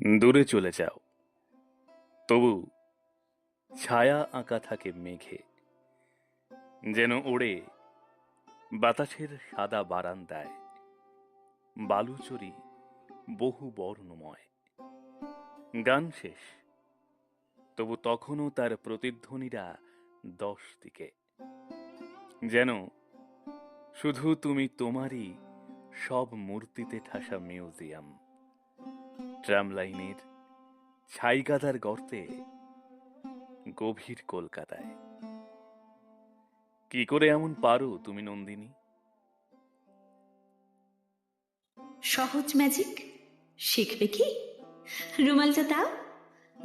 দূরে চলে যাও। তবু ছায়া আঁকা থাকে মেঘে, যেন ওড়ে বাতাসের সাদা বারান্দায়। বালুচরি বহু বর্ণময়। গান শেষ, তবু তখনও তার প্রতিধ্বনিরা দশ দিকে, যেন শুধু তুমি তোমারই সব মূর্তিতে ঠাসা মিউজিয়াম। ট্রাম লাইনের ছাইগাদার গর্তে গভীর কলকাতায়। কি করে এমন পারো তুমি নন্দিনী? সহজ ম্যাজিক শিখবে কি? রুমালটা দাও।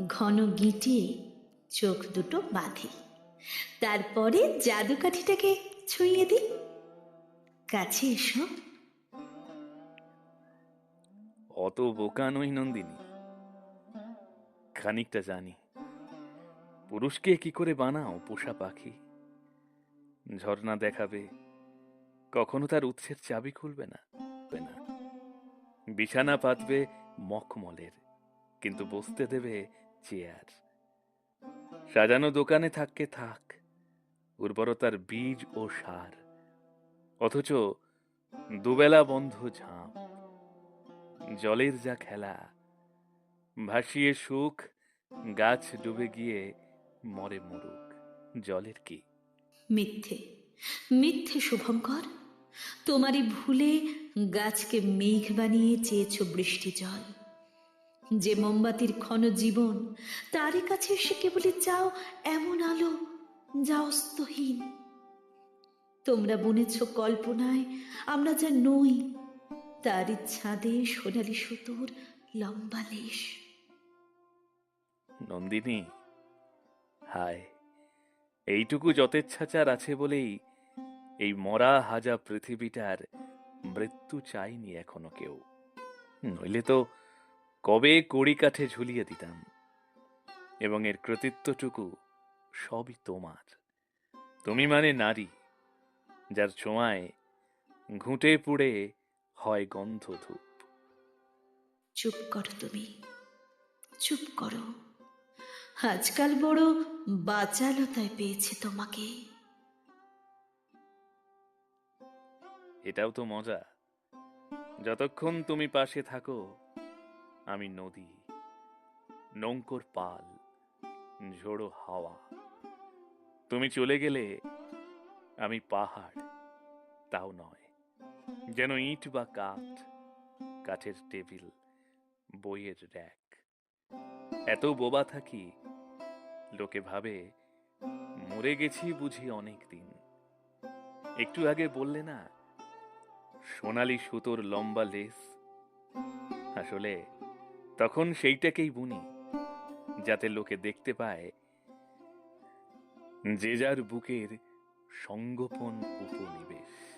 ঘন গিটিয়ে চোখ দুটো বাঁধি। তারপরে জাদুকাঠিটাকে ছুঁয়ে দিই। কাছে এসো। অত বোকা নই নন্দিনী। খানিকটা জানি। পুরুষকে কি করে বানাও পোষা পাখি? ঝর্ণা দেখাবে, কখনো তার উৎসের চাবি খুলবে না না। বিছানা পাতবে মখমলের, কিন্তু বসতে দেবে চেয়ার। সাজানো দোকানে থাককে থাক, উর্বরতার বীজ ও সার। অথচ দুবেলা বন্ধ ঝাঁপ। জলের যা খেলা। ভাসিয়ে সুখ, গাছ ডুবে গিয়ে মরে মরুক। জলের কি? মিথ্যে। মিথ্যে, শুভঙ্কর। তোমারই ভুলে গাছকে মেঘ বানিয়ে চেয়েছ বৃষ্টি জল। যে মোমবাতির ক্ষণ জীবন, তারই কাছে এসে কেবলই চাও এমন আলো যা অস্তহীন। তোমরা বুনেছ কল্পনায়, আমরা যা নই তারই ছাদে সোনালি সুতোর লম্বা লেশ। নন্দিনী, হায়, এইটুকু যথেচ্ছাচার আছে বলেই এই মরা হাজা পৃথিবীটার মৃত্যু চাইনি এখনও কেউ। নইলে তো কবে কড়ি কাঠে ঝুলিয়ে দিতাম, এবং এর কৃতিত্বটুকু সবই তোমার। তুমি মানে নারী, যার ছোঁয়ায় ঘুঁটে পুড়ে হয় গন্ধ ধূপ। চুপ করো তুমি চুপ করো। আজকাল বড় বাচালতায় পেয়েছে তোমাকে। এটাও তো মজা। যতক্ষণ তুমি পাশে থাকো আমি নদী নৌকোর পাল ঝোড়ো হাওয়া। তুমি চলে গেলে আমি পাহাড় তাও নয়। যেন ইট বা কাঠ, কাঠের টেবিল, বইয়ের র্যাক। এত বোবা থাকি, লোকে ভাবে, মরে গেছি বুঝি অনেক দিন একটু আগে বললে না, সোনালি সুতোর লম্বা লেস? আসলে তখন সেইটাকেই বুনি, যাতে লোকে দেখতে পায় যে যার বুকের সঙ্গোপন উপনিবেশ।